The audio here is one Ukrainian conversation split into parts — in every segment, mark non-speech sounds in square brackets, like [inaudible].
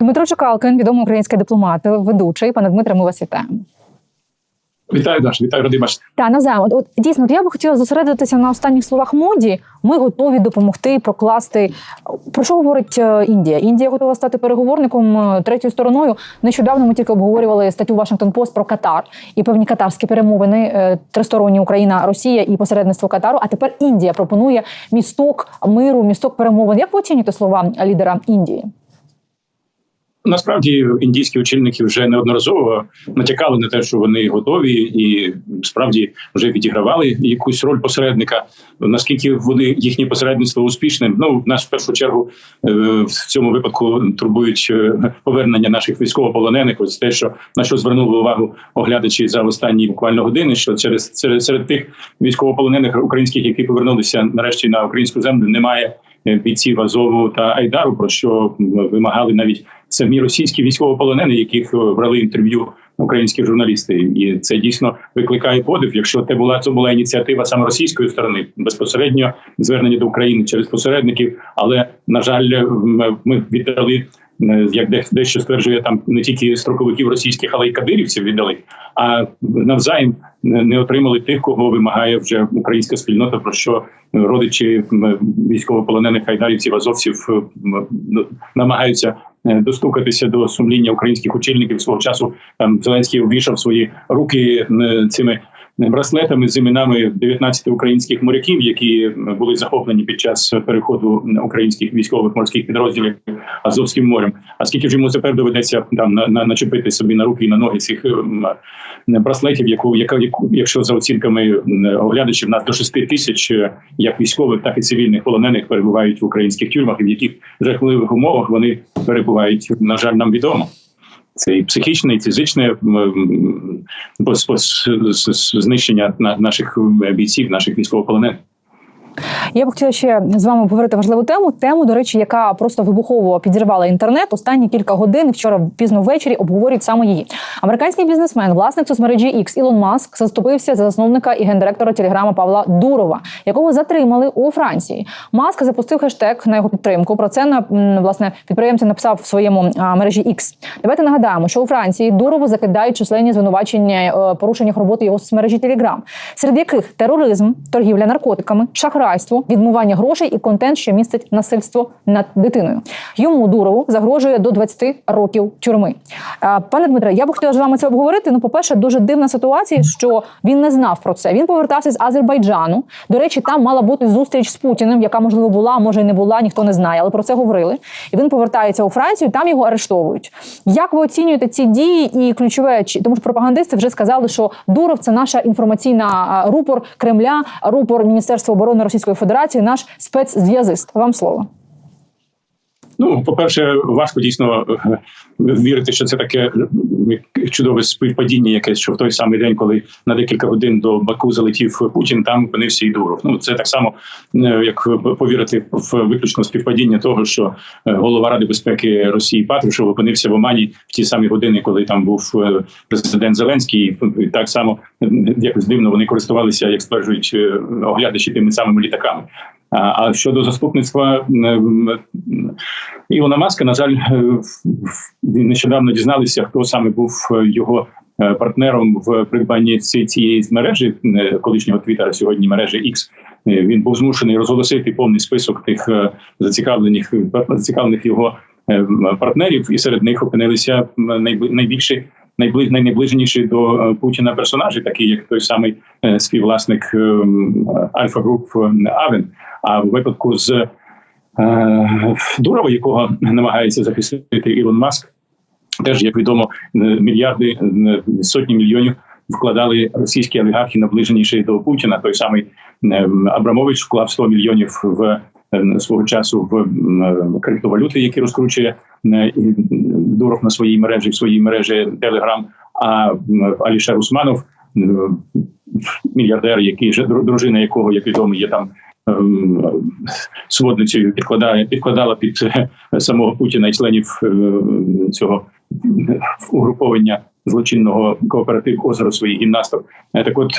Дмитро Чекалкин, відомий український дипломат, ведучий. Пане Дмитре, ми вас вітаємо. Вітаю, Даш, вітаю, бачити. Та навзаєм. От, от дійсно, от я би хотіла зосередитися на останніх словах моді. Ми готові допомогти прокласти. Про що говорить е, Індія? Індія готова стати переговорником е, третьою стороною. Нещодавно ми тільки обговорювали статтю Вашингтон Пост про Катар і певні катарські перемовини е, тристоронні Україна, Росія і посередництво Катару. А тепер Індія пропонує місток миру, місток перемовин. Як ви оцінюєте слова лідера Індії? Насправді індійські очільники вже неодноразово натякали на те, що вони готові, і справді вже відігравали якусь роль посередника. Наскільки вони їхнє посередництво успішним? Ну нас в першу чергу е, в цьому випадку турбують е, повернення наших військовополонених. Ось те, що на що звернули увагу оглядачі за останні буквально години. Що через серед, серед тих військовополонених українських, які повернулися нарешті на українську землю, немає е, бійців Азову та Айдару, про що вимагали навіть самі російські військовополонені, яких брали інтерв'ю українські журналісти, і це дійсно викликає подив. Якщо це була це була ініціатива саме російської сторони, безпосередньо звернення до України через посередників. Але на жаль, ми віддали. Як дещо стверджує там не тільки строковиків російських, але й кадирівців віддали, а навзаєм не отримали тих, кого вимагає вже українська спільнота. Про що родичі військовополонених хайдарівців, азовців намагаються Е, достукатися до сумління українських очільників свого часу. Там Зеленський обвішав свої руки е, цими браслетами з іменами 19 українських моряків, які були захоплені під час переходу українських військових морських підрозділів Азовським морем. А скільки ж йому тепер доведеться там на, на начепити собі на руки і на ноги цих браслетів, яку яка якщо за оцінками оглядачів нас до 6 тисяч як військових, так і цивільних полонених перебувають в українських тюрмах, і в яких жахливих умовах вони перебувають, на жаль, нам відомо. Це і психічне, і фізичне знищення наших бійців, наших військовополонених. Я б хотіла ще з вами поговорити важливу тему. Тему, до речі, яка просто вибухово підірвала інтернет. Останні кілька годин вчора пізно ввечері обговорюють саме її. Американський бізнесмен, власник соцмережі X Ілон Маск, заступився за засновника і гендиректора телеграма Павла Дурова, якого затримали у Франції. Маск запустив хештег на його підтримку. Про це на власне підприємці написав в своєму а, мережі X. Давайте нагадаємо, що у Франції Дурову закидають численні звинувачення е, порушеннях роботи його соцмережі Телеграм, серед яких тероризм, торгівля наркотиками, шахрайство відмивання грошей і контент, що містить насильство над дитиною. Йому дурову загрожує до 20 років тюрми. Пане Дмитре, я б хотіла з вами це обговорити. Ну, по перше, дуже дивна ситуація, що він не знав про це. Він повертався з Азербайджану. До речі, там мала бути зустріч з Путіним, яка можливо була, може й не була, ніхто не знає, але про це говорили. І він повертається у Францію. Там його арештовують. Як ви оцінюєте ці дії і ключове тому що пропагандисти вже сказали, що Дуров це наша інформаційна рупор Кремля, рупор Міністерства оборони Російської Федерації. Федерації наш спецзв'язист. Вам слово. Ну, по перше, важко дійсно е, вірити, що це таке чудове співпадіння, якесь що в той самий день, коли на декілька годин до Баку залетів Путін, там опинився і Дуров. Ну це так само, е, як повірити в виключно співпадіння того, що е, голова ради безпеки Росії Патрушев опинився в Омані в ті самі години, коли там був президент Зеленський, і так само якось дивно вони користувалися, як стверджують оглядачі тими самими літаками. А щодо заступництва Ілона Маска, на жаль, е, нещодавно дізналися, хто саме був е, його е, партнером в придбанні цієї мережі колишнього твіттера, сьогодні мережі X. Він був змушений розголосити повний список тих зацікавлених зацікавлених його партнерів, і серед них опинилися найбільші найближ, найближніші до Путіна персонажі, такі як той самий співвласник Альфа Груп Авен. А в випадку з е, Дурова, якого намагається захистити Ілон Маск, теж як відомо, мільярди сотні мільйонів вкладали російські олігархи наближеніші до Путіна. Той самий е, Абрамович вклав 100 мільйонів в е, свого часу в криптовалюти, які розкручує Дуров на своїй мережі в своїй мережі Телеграм. А Алішер Усманов, мільярдер, який дружина якого як відомо є там сводницею підкладає підкладала під е, самого Путіна і членів е, цього угруповання злочинного кооперативу озеро своїх гімнасток. Е, так, от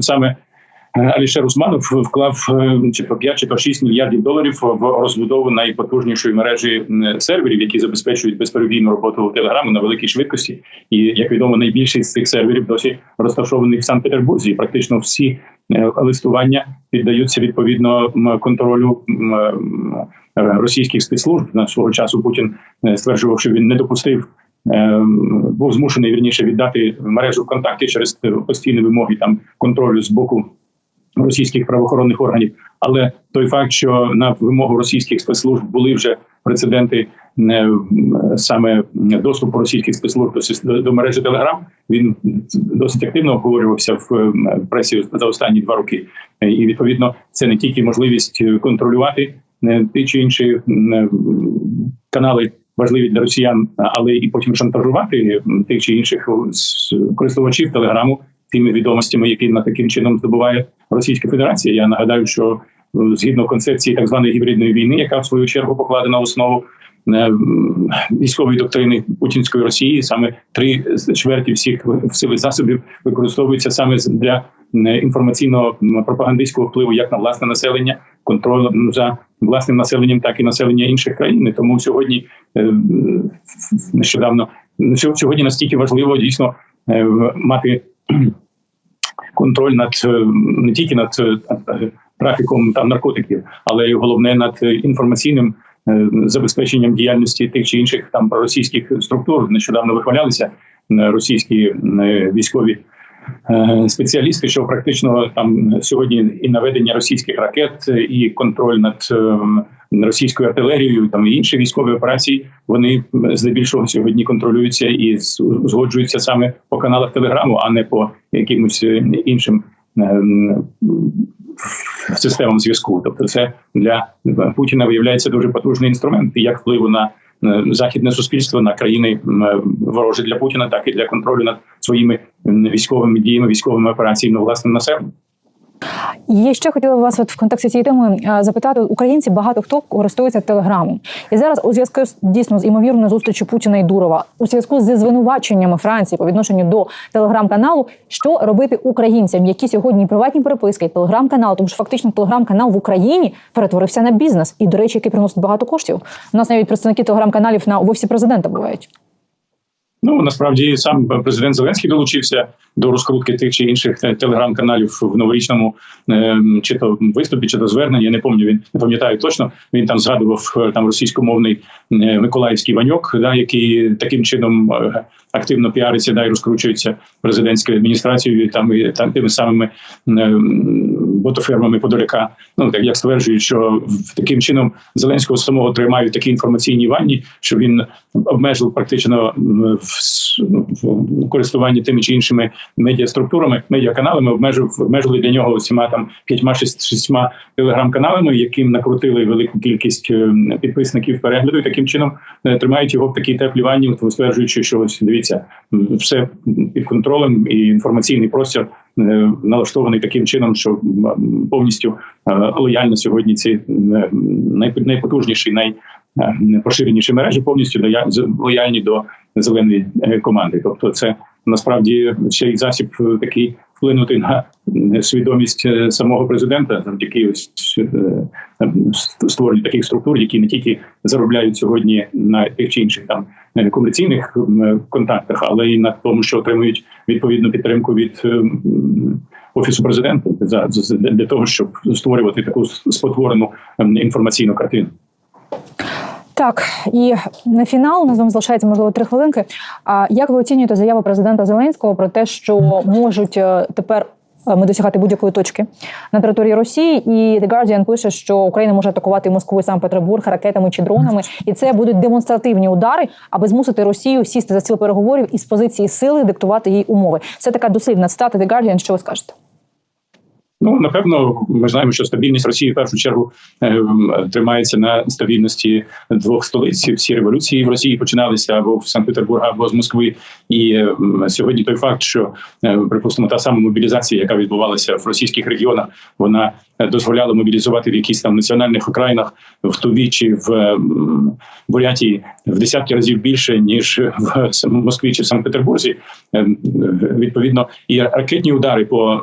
саме Алішер Усманов вклав е, чи по 5, чи по 6 мільярдів доларів в розбудову найпотужнішої мережі серверів, які забезпечують безперебійну роботу телеграму на великій швидкості. І як відомо, найбільший з цих серверів досі розташований в Санкт-Петербурзі. І практично всі е, листування піддаються відповідно контролю російських спецслужб. На свого часу Путін е, стверджував, що він не допустив. е, Був змушений вірніше віддати мережу ВКонтакті через е, постійні вимоги там контролю з боку російських правоохоронних органів. Але той факт, що на вимогу російських спецслужб були вже прецеденти е, м, саме доступу російських спецслужб до, до, мережі Телеграм, він досить активно обговорювався в е, пресі за останні два роки. Е, І відповідно це не тільки можливість е, контролювати ті чи інші канали. Важливі для росіян, але і потім шантажувати тих чи інших користувачів телеграму тими відомостями, які на таким чином здобуває Російська Федерація. Я нагадаю, що е, згідно концепції так званої гібридної війни, яка в свою чергу покладена в основу е, військової доктрини путінської Росії, саме три чверті всіх сил і засобів використовуються саме для інформаційного пропагандистського впливу як на власне населення, контролю за власним населенням, так і населення інших країн. Тому сьогодні е, нещодавно сьогодні настільки важливо дійсно мати [clears throat] контроль над е, не тільки над е, трафіком там наркотиків, але й головне над інформаційним е, забезпеченням діяльності тих чи інших там проросійських структур. Нещодавно вихвалялися російські військові. Е, Спеціалісти, що практично там сьогодні і наведення російських ракет, і контроль над е, російською артилерією, там і інші військові операції, вони здебільшого сьогодні контролюються і з- узгоджуються саме по каналах Телеграму, а не по якимось е, іншим системам зв'язку. Тобто, це для Путіна виявляється дуже потужний інструмент як впливу на західне суспільство на країни ворожі для Путіна, так і для контролю над своїми військовими діями, військовими операціями власним населенням. І ще хотіла вас от в контексті цієї теми е, запитати: українці багато хто користується телеграмом, і зараз у зв'язку з дійсно з імовірною зустрічю Путіна і Дурова, у зв'язку зі звинуваченнями Франції по відношенню до телеграм-каналу, що робити українцям, які сьогодні приватні переписки, телеграм-канал, тому що фактично телеграм-канал в Україні перетворився на бізнес, і до речі, який приносить багато коштів. У нас навіть представники телеграм-каналів на офісі президента бувають. Ну насправді сам президент Зеленський долучився до розкрутки тих чи інших е, телеграм-каналів в новорічному е, чи то виступі, чи то зверненні. Я не пам'ятаю, він не пам'ятаю точно. Він там згадував е, там російськомовний е, Миколаївський ваньок, да, який таким чином активно піариться, да, і розкручується президентською адміністрацією, там і там тими самими е, ботофермами Подоляка. Ну так як стверджують, що таким чином Зеленського самого тримають такі інформаційні ванні, що він обмежив практично ну, в користуванні тими чи іншими медіаструктурами, медіаканалами, обмежив обмежили для нього усіма там п'ятьма шістьма телеграм-каналами, яким накрутили велику кількість е, підписників перегляду, і таким чином е, тримають його в такій теплій ванні, стверджуючи, що ось дивіться, м, все під контролем, і інформаційний простір е, налаштований таким чином, що повністю е, лояльно сьогодні ці е, найп- найпотужніші, найпоширеніші мережі повністю лояльні до зеленої команди. Тобто, це насправді ще й засіб е, такий вплинути на свідомість е, самого президента завдяки ось е, створенню таких структур, які не тільки заробляють сьогодні на тих чи інших там комерційних контактах, але й на тому, що отримують відповідну підтримку від офісу президента за для того, щоб створювати таку спотворену інформаційну картину. Так, і на фінал у нас з вами залишається можливо три хвилинки. А як ви оцінюєте заяву президента Зеленського про те, що можуть е, тепер е, ми досягати будь-якої точки на території Росії? І The Guardian пише, що Україна може атакувати Москву і Санкт-Петербург ракетами чи дронами, і це будуть демонстративні удари, аби змусити Росію сісти за стіл переговорів і з позиції сили диктувати їй умови. Це така дослівна цитата The Guardian. Що ви скажете? Ну напевно, ми знаємо, що стабільність Росії в першу чергу е, тримається на стабільності двох столиць. Всі революції в Росії починалися або в Санкт-Петербурга, або з Москви. І сьогодні той факт, що е, припустимо та сама мобілізація, яка відбувалася в російських регіонах, вона дозволяла мобілізувати в якісь там національних окраїнах в Туві чи в Бурятії в десятки разів більше ніж в Москві чи в Санкт-Петербурзі. Відповідно, і ракетні удари по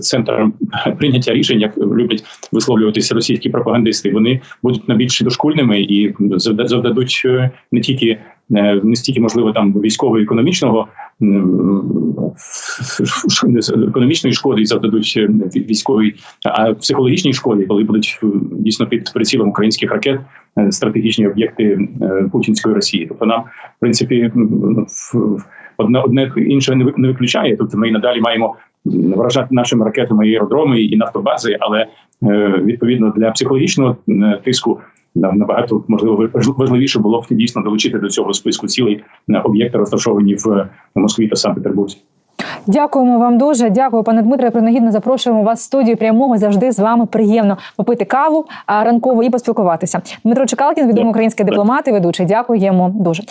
центрам [laughs] прийняття рішень, як люблять висловлюватися російські пропагандисти, вони будуть найбільш дошкульними і завда- завдадуть е, не тільки е, не стільки можливо там військово-економічного економічної шкоди і завдадуть е, військовій, а психологічній шкоді, коли будуть дійсно під прицілом українських ракет стратегічні об'єкти путінської Росії. Тобто нам, в принципі, одне одне інше не ви- не виключає. Тобто ми і надалі маємо вражати нашими ракетами і аеродроми і нафтобази, але е, відповідно для психологічного е, тиску. нам Набагато можливо важ- важливіше було б дійсно долучити до цього списку цілей об'єкти, розташовані в Москві та Санкт-Петербурзі. Дякуємо вам дуже. Дякую, пане Дмитре. Принагідно запрошуємо вас в студію прямого. Завжди з вами приємно попити каву ранкову і поспілкуватися. Дмитро Чекалкін, відомий український дипломат і ведучий. Дякуємо дуже.